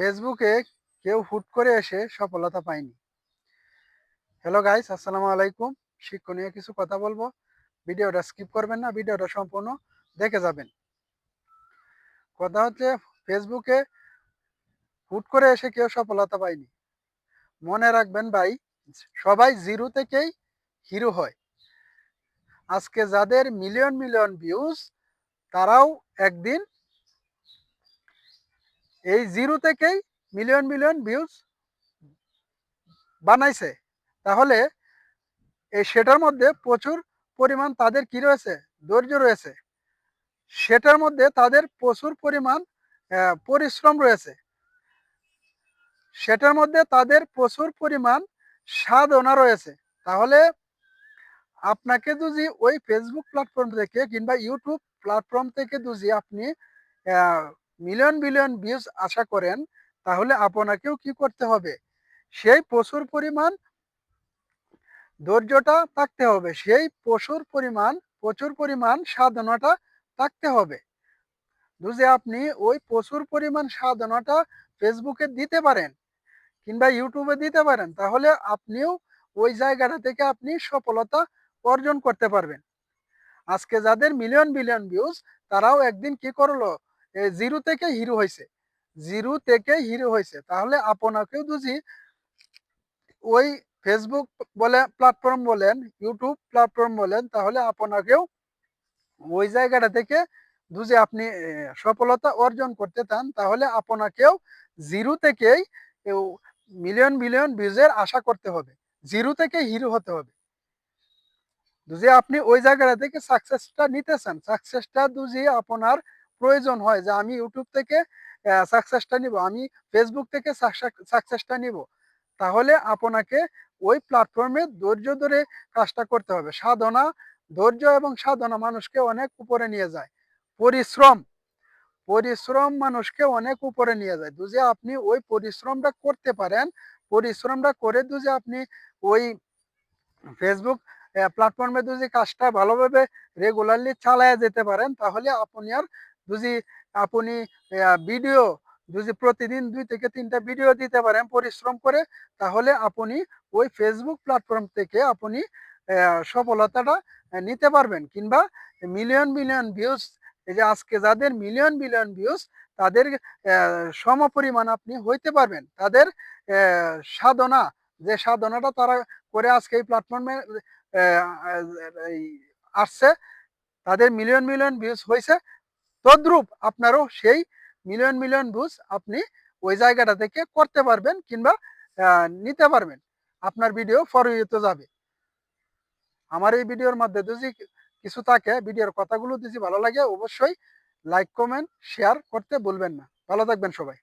ফেসবুকে কেউ হুট করে এসে সফলতা পায়নি। হ্যালো গাইস আসসালামু আলাইকুম। শিক্ষণীয় কিছু কথা বলব। ভিডিওটা স্কিপ করবেন না, ভিডিওটা সম্পূর্ণ দেখে যাবেন। কথা হচ্ছে ফেসবুকে হুট করে এসে কেউ সফলতা পায়নি। মনে রাখবেন ভাই, সবাই জিরো থেকেই হিরো হয়। আজকে যাদের মিলিয়ন মিলিয়ন ভিউজ তারাও একদিন এই জিরো থেকেই মিলিয়ন মিলিয়ন ভিউজ বানাইছে। তাহলে এই সেটার মধ্যে প্রচুর পরিমাণ তাদের কি রয়েছে? ধৈর্য রয়েছে। সেটার মধ্যে তাদের প্রচুর পরিমাণ পরিশ্রম রয়েছে। সেটার মধ্যে তাদের প্রচুর পরিমাণ সাধনা রয়েছে। তাহলে আপনাকে যদি ওই ফেসবুক প্ল্যাটফর্ম থেকে কিংবা ইউটিউব প্ল্যাটফর্ম থেকে যদি আপনি মিলিয়ন বিলিয়ন ভিউজ আশা করেন, তাহলে আপনাকেও কি করতে হবে? সেই প্রচুর পরিমাণ ধৈর্যটা থাকতে হবে। সেই প্রচুর পরিমাণ প্রচুর পরিমাণ সাধনাটা থাকতে হবে। যদি আপনি ওই প্রচুর পরিমাণ সাধনাটা ফেসবুকে দিতে পারেন কিংবা ইউটিউবে দিতে পারেন, তাহলে আপনিও ওই জায়গাটা থেকে আপনি সফলতা অর্জন করতে পারবেন। আজকে যাদের মিলিয়ন বিলিয়ন ভিউজ তারাও একদিন কি করল? জিরো থেকে হিরো হয়েছে জিরো থেকে হিরো হয়েছে তাহলে আপনাকেও যদি ওই ফেসবুক বলে প্ল্যাটফর্ম বলেন ইউটিউব প্ল্যাটফর্ম বলেন, তাহলে আপনাকেও ওই জায়গাটা থেকে যদি আপনি সফলতা অর্জন করতে চান, তাহলে আপনাকেও জিরো থেকেই মিলিয়ন বিলিয়ন ভিউজের আশা করতে হবে। জিরো থেকে হিরো হতে হবে। যদি আপনি ওই জায়গাটা থেকে সাকসেসটা নিতে চান। সাকসেসটা যদি আপনার প্রয়োজন হয় যে আমি ইউটিউব থেকে সাকসেসটা নিব, আমি ফেসবুক থেকে সাকসেসটা নিব। তাহলে আপনাকে ওই প্ল্যাটফর্মে ধৈর্য ধরে কাজটা করতে হবে। সাধনা, ধৈর্য এবং সাধনা মানুষকে অনেক উপরে নিয়ে যায়। পরিশ্রম পরিশ্রম মানুষকে অনেক উপরে নিয়ে যায়। যদি আপনি ওই পরিশ্রমটা করতে পারেন। পরিশ্রমটা করে যদি আপনি ওই ফেসবুক প্ল্যাটফর্মে যদি কাজটা ভালোভাবে রেগুলারলি চালায় যেতে পারেন। তাহলে আপনি আর যদি আপনি ভিডিও যদি প্রতিদিন দুই থেকে তিনটা ভিডিও দিতে পারেন পরিশ্রম করে, তাহলে আপনি ওই ফেসবুক প্ল্যাটফর্ম থেকে আপনি সফলতাটা নিতে পারবেন। কিংবা মিলিয়ন মিলিয়ন ভিউজ এই যে আজকে যাদের মিলিয়ন মিলিয়ন ভিউজ তাদের সমপরিমাণ আপনি হইতে পারবেন। তাদের সাধনা, যে সাধনাটা তারা করে আজকে এই প্ল্যাটফর্মে আসছে, তাদের মিলিয়ন মিলিয়ন ভিউজ হয়েছে তদ্রূপ আপনারও সেই মিলিয়ন মিলিয়ন ভুজ আপনি ওই জায়গাটা থেকে করতে পারবেন কিংবা নিতে পারবেন। আপনার ভিডিও ফরওয়ার্ড যাবে। আমার এই ভিডিওর মধ্যে যদি কিছু থাকে ভিডিওর কথাগুলো যদি ভালো লাগে, অবশ্যই লাইক কমেন্ট শেয়ার করতে বলবেন না। ভালো থাকবেন সবাই।